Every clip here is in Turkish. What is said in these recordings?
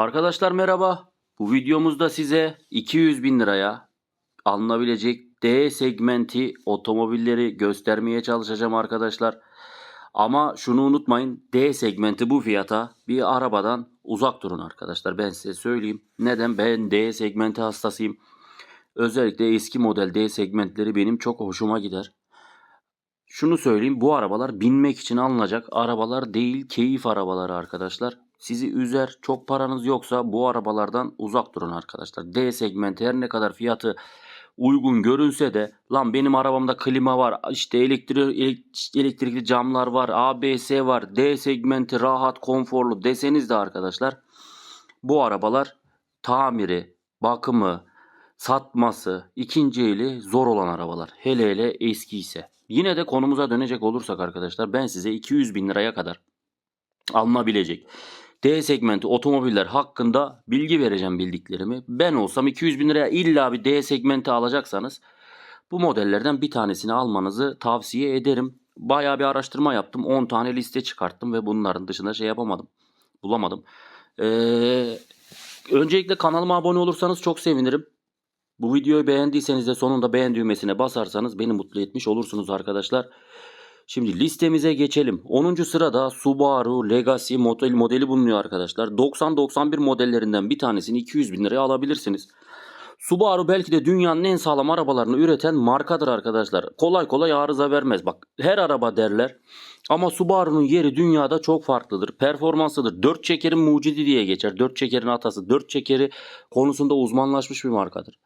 Arkadaşlar merhaba. Bu videomuzda size 200 bin liraya alınabilecek D segmenti otomobilleri göstermeye çalışacağım arkadaşlar. Ama şunu unutmayın D segmenti bu fiyata bir arabadan uzak durun arkadaşlar. Ben size söyleyeyim. Neden? Ben D segmenti hastasıyım. Özellikle eski model D segmentleri benim çok hoşuma gider. Şunu söyleyeyim bu arabalar binmek için alınacak arabalar değil keyif arabaları arkadaşlar. Sizi üzer çok paranız yoksa bu arabalardan uzak durun arkadaşlar. D segmenti her ne kadar fiyatı uygun görünse de lan benim arabamda klima var işte elektri elektrikli camlar var ABS var D segmenti rahat konforlu deseniz de arkadaşlar bu arabalar tamiri bakımı satması ikinci eli zor olan arabalar hele hele eski ise. Yine de konumuza dönecek olursak arkadaşlar ben size 200 bin liraya kadar alınabilecek D segmenti otomobiller hakkında bilgi vereceğim bildiklerimi. Ben olsam 200 bin liraya illa bir D segmenti alacaksanız bu modellerden bir tanesini almanızı tavsiye ederim. Bayağı bir araştırma yaptım. 10 tane liste çıkarttım ve bunların dışında şey yapamadım. Bulamadım. Ee, öncelikle kanalıma abone olursanız çok sevinirim. Bu videoyu beğendiyseniz de sonunda beğen düğmesine basarsanız beni mutlu etmiş olursunuz arkadaşlar. Şimdi listemize geçelim. 10. sırada Subaru Legacy model modeli bulunuyor arkadaşlar. 90-91 modellerinden bir tanesini 200 bin liraya alabilirsiniz. Subaru belki de dünyanın en sağlam arabalarını üreten markadır arkadaşlar. Kolay kolay arıza vermez. Bak her araba derler. Ama Subaru'nun yeri dünyada çok farklıdır. Performanslıdır. 4 çekerin mucidi diye geçer. 4 çekerin atası. 4 çekeri konusunda uzmanlaşmış bir markadır.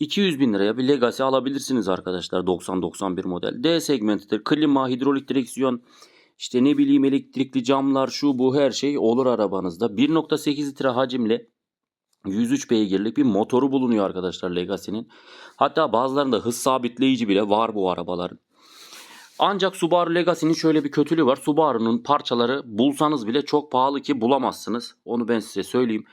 200 bin liraya bir Legacy alabilirsiniz arkadaşlar 90-91 model. D segmentidir. Klima, hidrolik direksiyon, işte ne bileyim elektrikli camlar şu bu her şey olur arabanızda. 1.8 litre hacimli 103 beygirlik bir motoru bulunuyor arkadaşlar Legacy'nin. Hatta bazılarında hız sabitleyici bile var bu arabaların. Ancak Subaru Legacy'nin şöyle bir kötülüğü var. Subaru'nun parçaları bulsanız bile çok pahalı ki bulamazsınız. Onu ben size söyleyeyim.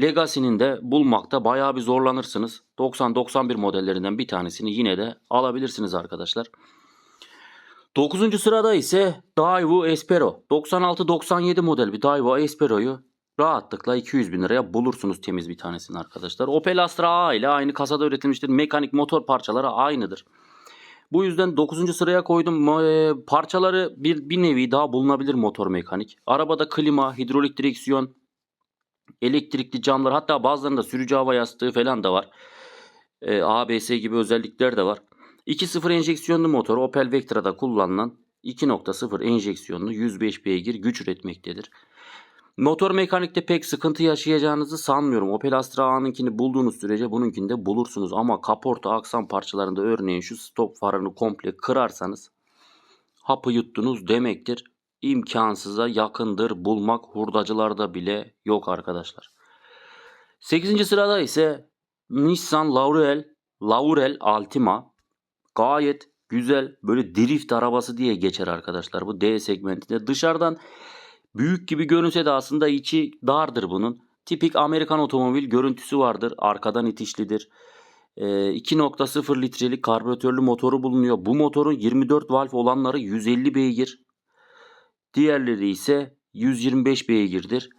Legacy'nin de bulmakta bayağı bir zorlanırsınız. 90-91 modellerinden bir tanesini yine de alabilirsiniz arkadaşlar. 9. sırada ise Daewoo Espero. 96-97 model bir Daewoo Espero'yu rahatlıkla 200 bin liraya bulursunuz temiz bir tanesini arkadaşlar. Opel Astra A ile aynı kasada üretilmiştir. Mekanik motor parçaları aynıdır. Bu yüzden 9. sıraya koydum. E, parçaları bir, bir nevi daha bulunabilir motor mekanik. Arabada klima, hidrolik direksiyon, elektrikli camlar hatta bazılarında sürücü hava yastığı falan da var. E, ABS gibi özellikler de var. 2.0 enjeksiyonlu motor Opel Vectra'da kullanılan 2.0 enjeksiyonlu 105 beygir güç üretmektedir. Motor mekanikte pek sıkıntı yaşayacağınızı sanmıyorum. Opel Astra A'nınkini bulduğunuz sürece bununkini de bulursunuz. Ama kaporta aksam parçalarında örneğin şu stop farını komple kırarsanız hapı yuttunuz demektir. İmkansıza yakındır bulmak hurdacılarda bile yok arkadaşlar. 8. sırada ise Nissan Laurel, Laurel Altima gayet güzel böyle drift arabası diye geçer arkadaşlar bu D segmentinde. Dışarıdan büyük gibi görünse de aslında içi dardır bunun. Tipik Amerikan otomobil görüntüsü vardır. Arkadan itişlidir. Ee, 2.0 litrelik karbüratörlü motoru bulunuyor. Bu motorun 24 valf olanları 150 beygir. Diğerleri ise 125 beygirdir.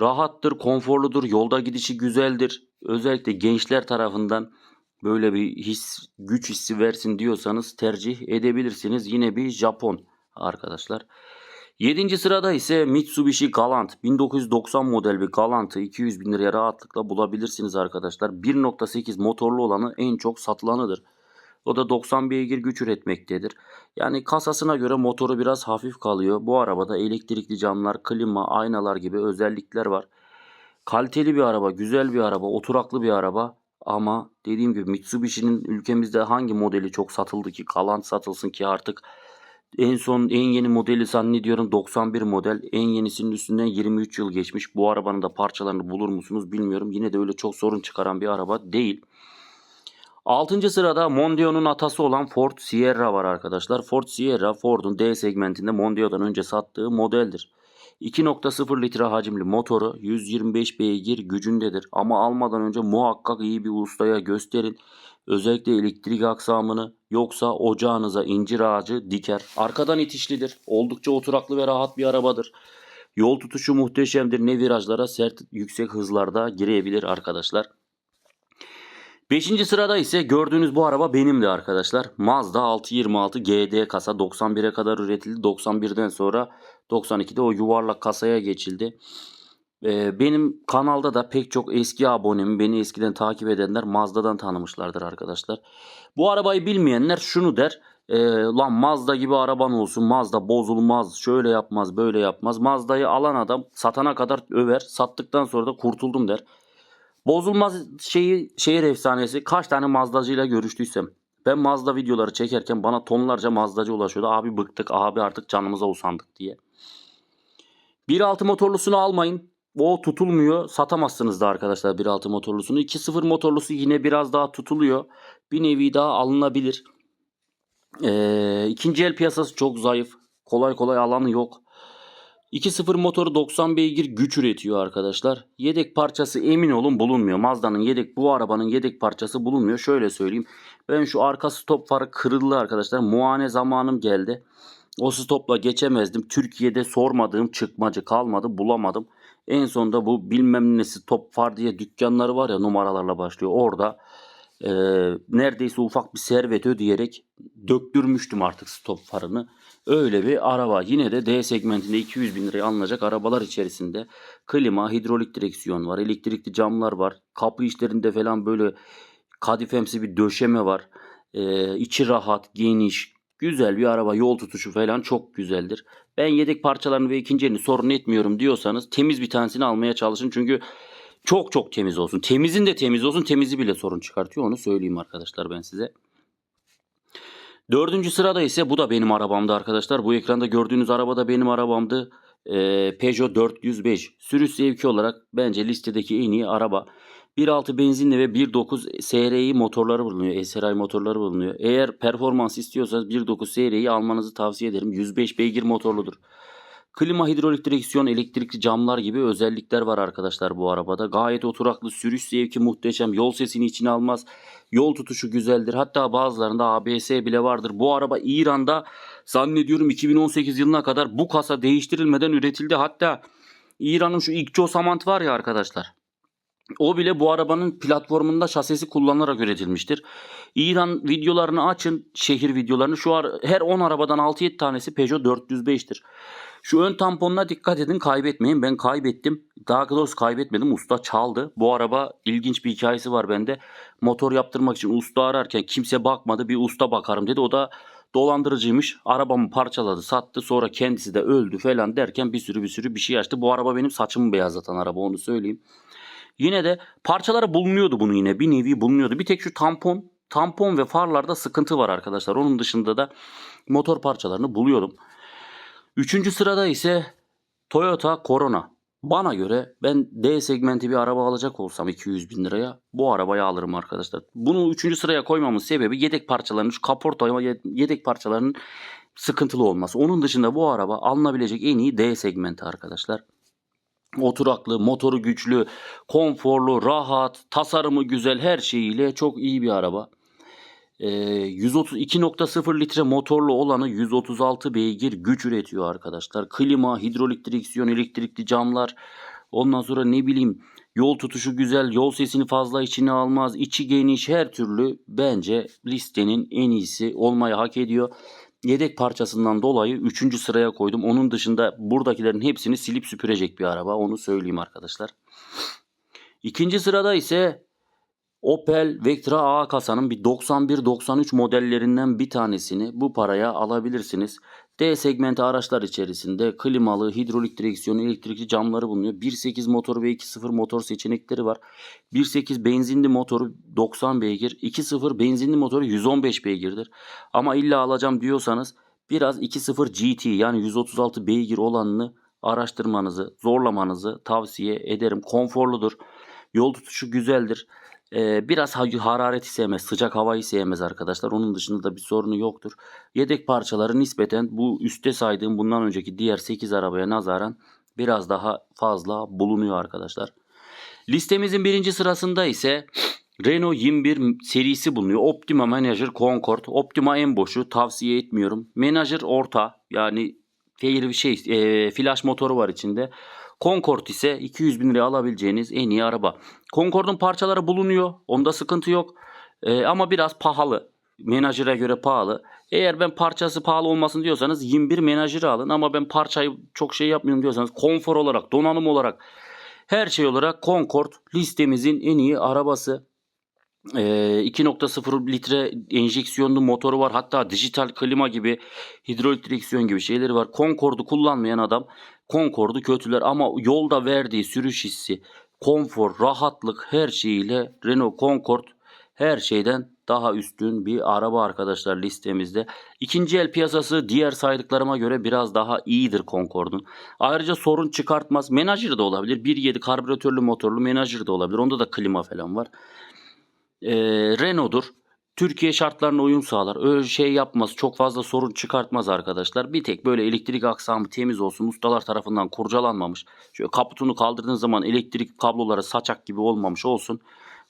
Rahattır, konforludur, yolda gidişi güzeldir. Özellikle gençler tarafından böyle bir his, güç hissi versin diyorsanız tercih edebilirsiniz. Yine bir Japon arkadaşlar. 7. sırada ise Mitsubishi Galant 1990 model bir Galant'ı 200 bin liraya rahatlıkla bulabilirsiniz arkadaşlar. 1.8 motorlu olanı en çok satılanıdır. O da 90 beygir güç üretmektedir. Yani kasasına göre motoru biraz hafif kalıyor. Bu arabada elektrikli camlar, klima, aynalar gibi özellikler var. Kaliteli bir araba, güzel bir araba, oturaklı bir araba. Ama dediğim gibi Mitsubishi'nin ülkemizde hangi modeli çok satıldı ki Galant satılsın ki artık en son en yeni modeli zannediyorum 91 model. En yenisinin üstünden 23 yıl geçmiş. Bu arabanın da parçalarını bulur musunuz bilmiyorum. Yine de öyle çok sorun çıkaran bir araba değil. 6. sırada Mondio'nun atası olan Ford Sierra var arkadaşlar. Ford Sierra Ford'un D segmentinde Mondio'dan önce sattığı modeldir. 2.0 litre hacimli motoru 125 beygir gücündedir. Ama almadan önce muhakkak iyi bir ustaya gösterin. Özellikle elektrik aksamını yoksa ocağınıza incir ağacı diker. Arkadan itişlidir. Oldukça oturaklı ve rahat bir arabadır. Yol tutuşu muhteşemdir. Ne virajlara sert yüksek hızlarda girebilir arkadaşlar. Beşinci sırada ise gördüğünüz bu araba benim de arkadaşlar. Mazda 626 GD kasa 91'e kadar üretildi. 91'den sonra 92'de o yuvarlak kasaya geçildi. Ee, benim kanalda da pek çok eski abonem, beni eskiden takip edenler Mazda'dan tanımışlardır arkadaşlar. Bu arabayı bilmeyenler şunu der. "Ee, lan Mazda gibi araban olsun. Mazda bozulmaz. Şöyle yapmaz, böyle yapmaz. Mazda'yı alan adam satana kadar över. Sattıktan sonra da kurtuldum der. Bozulmaz şeyi şehir efsanesi kaç tane Mazdacıyla görüştüysem. Ben Mazda videoları çekerken bana tonlarca Mazdacı ulaşıyordu. Abi bıktık, abi artık canımıza usandık diye. 1.6 motorlusunu almayın. O tutulmuyor. Satamazsınız da arkadaşlar 1.6 motorlusunu. 2.0 motorlusu yine biraz daha tutuluyor. Bir nevi daha alınabilir. Ee, ikinci el piyasası çok zayıf. Kolay kolay alanı yok. 2.0 motoru 90 beygir güç üretiyor arkadaşlar. Yedek parçası emin olun bulunmuyor. Mazda'nın yedek bu arabanın yedek parçası bulunmuyor. Şöyle söyleyeyim. Ben şu arka stop farı kırıldı arkadaşlar. Muayene zamanım geldi. O stopla geçemezdim. Türkiye'de sormadığım çıkmacı kalmadı. Bulamadım. En sonunda bu bilmem nesi top far diye dükkanları var ya numaralarla başlıyor. Orada e, neredeyse ufak bir servet ödeyerek döktürmüştüm artık stop farını. Öyle bir araba. Yine de D segmentinde 200 bin liraya alınacak arabalar içerisinde klima, hidrolik direksiyon var, elektrikli camlar var. Kapı işlerinde falan böyle kadifemsi bir döşeme var. Ee, içi rahat, geniş, güzel bir araba. Yol tutuşu falan çok güzeldir. Ben yedek parçalarını ve ikinci elini sorun etmiyorum diyorsanız temiz bir tanesini almaya çalışın. Çünkü çok çok temiz olsun. Temizin de temiz olsun. Temizi bile sorun çıkartıyor. Onu söyleyeyim arkadaşlar ben size. Dördüncü sırada ise bu da benim arabamdı arkadaşlar. Bu ekranda gördüğünüz araba da benim arabamdı. Ee, Peugeot 405. Sürüş zevki olarak bence listedeki en iyi araba. 1.6 benzinli ve 1.9 SRI motorları bulunuyor. SRI motorları bulunuyor. Eğer performans istiyorsanız 1.9 SRI'yi almanızı tavsiye ederim. 105 beygir motorludur. Klima, hidrolik direksiyon, elektrikli camlar gibi özellikler var arkadaşlar bu arabada. Gayet oturaklı, sürüş zevki muhteşem, yol sesini içine almaz. Yol tutuşu güzeldir. Hatta bazılarında ABS bile vardır. Bu araba İran'da zannediyorum 2018 yılına kadar bu kasa değiştirilmeden üretildi. Hatta İran'ın şu İkço Samant var ya arkadaşlar. O bile bu arabanın platformunda şasisi kullanılarak üretilmiştir. İran videolarını açın, şehir videolarını. Şu ar her 10 arabadan 6-7 tanesi Peugeot 405'tir. Şu ön tamponuna dikkat edin kaybetmeyin. Ben kaybettim. Daha doğrusu kaybetmedim. Usta çaldı. Bu araba ilginç bir hikayesi var bende. Motor yaptırmak için usta ararken kimse bakmadı. Bir usta bakarım dedi. O da dolandırıcıymış. Arabamı parçaladı sattı. Sonra kendisi de öldü falan derken bir sürü bir sürü bir şey açtı. Bu araba benim saçımı beyazlatan araba onu söyleyeyim. Yine de parçaları bulunuyordu bunu yine. Bir nevi bulunuyordu. Bir tek şu tampon, tampon ve farlarda sıkıntı var arkadaşlar. Onun dışında da motor parçalarını buluyordum. Üçüncü sırada ise Toyota Corona. Bana göre ben D segmenti bir araba alacak olsam 200 bin liraya bu arabayı alırım arkadaşlar. Bunu üçüncü sıraya koymamın sebebi yedek parçalarının şu kaporta yedek parçalarının sıkıntılı olması. Onun dışında bu araba alınabilecek en iyi D segmenti arkadaşlar. Oturaklı, motoru güçlü, konforlu, rahat, tasarımı güzel her şeyiyle çok iyi bir araba. Ee, 132.0 litre motorlu olanı 136 beygir güç üretiyor arkadaşlar. Klima, hidrolik direksiyon, elektrikli camlar. Ondan sonra ne bileyim yol tutuşu güzel, yol sesini fazla içine almaz, içi geniş her türlü bence listenin en iyisi olmayı hak ediyor. Yedek parçasından dolayı 3. sıraya koydum. Onun dışında buradakilerin hepsini silip süpürecek bir araba. Onu söyleyeyim arkadaşlar. İkinci sırada ise Opel Vectra A kasanın bir 91-93 modellerinden bir tanesini bu paraya alabilirsiniz. D segmenti araçlar içerisinde klimalı, hidrolik direksiyon, elektrikli camları bulunuyor. 1.8 motor ve 2.0 motor seçenekleri var. 1.8 benzinli motoru 90 beygir, 2.0 benzinli motoru 115 beygirdir. Ama illa alacağım diyorsanız biraz 2.0 GT yani 136 beygir olanını araştırmanızı, zorlamanızı tavsiye ederim. Konforludur. Yol tutuşu güzeldir. Biraz harareti sevmez, sıcak havayı sevmez arkadaşlar. Onun dışında da bir sorunu yoktur. Yedek parçaları nispeten bu üstte saydığım bundan önceki diğer 8 arabaya nazaran biraz daha fazla bulunuyor arkadaşlar. Listemizin birinci sırasında ise Renault 21 serisi bulunuyor. Optima Manager Concord. Optima en boşu tavsiye etmiyorum. Manager orta yani Fair bir şey e, flash motoru var içinde. Concord ise 200 bin liraya alabileceğiniz en iyi araba. Concord'un parçaları bulunuyor. Onda sıkıntı yok. E, ama biraz pahalı. Menajere göre pahalı. Eğer ben parçası pahalı olmasın diyorsanız 21 menajeri alın. Ama ben parçayı çok şey yapmıyorum diyorsanız konfor olarak, donanım olarak her şey olarak Concord listemizin en iyi arabası. Ee, 2.0 litre enjeksiyonlu motoru var. Hatta dijital klima gibi hidrolik direksiyon gibi şeyleri var. Concord'u kullanmayan adam Concord'u kötüler ama yolda verdiği sürüş hissi, konfor, rahatlık her şeyiyle Renault Concord her şeyden daha üstün bir araba arkadaşlar listemizde. İkinci el piyasası diğer saydıklarıma göre biraz daha iyidir Concord'un. Ayrıca sorun çıkartmaz. Menajeri de olabilir. 1.7 karbüratörlü motorlu menajeri de olabilir. Onda da klima falan var. Ee, Renault'dur. Türkiye şartlarına uyum sağlar. Öyle şey yapmaz. Çok fazla sorun çıkartmaz arkadaşlar. Bir tek böyle elektrik aksamı temiz olsun. Ustalar tarafından kurcalanmamış. Şöyle kaputunu kaldırdığın zaman elektrik kabloları saçak gibi olmamış olsun.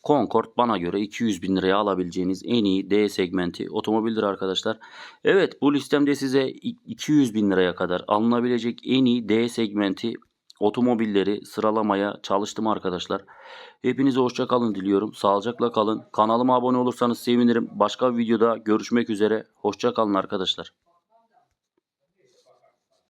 Concord bana göre 200 bin liraya alabileceğiniz en iyi D segmenti otomobildir arkadaşlar. Evet bu listemde size 200 bin liraya kadar alınabilecek en iyi D segmenti otomobilleri sıralamaya çalıştım arkadaşlar. Hepinize hoşça kalın diliyorum. Sağlıcakla kalın. Kanalıma abone olursanız sevinirim. Başka bir videoda görüşmek üzere. Hoşça kalın arkadaşlar.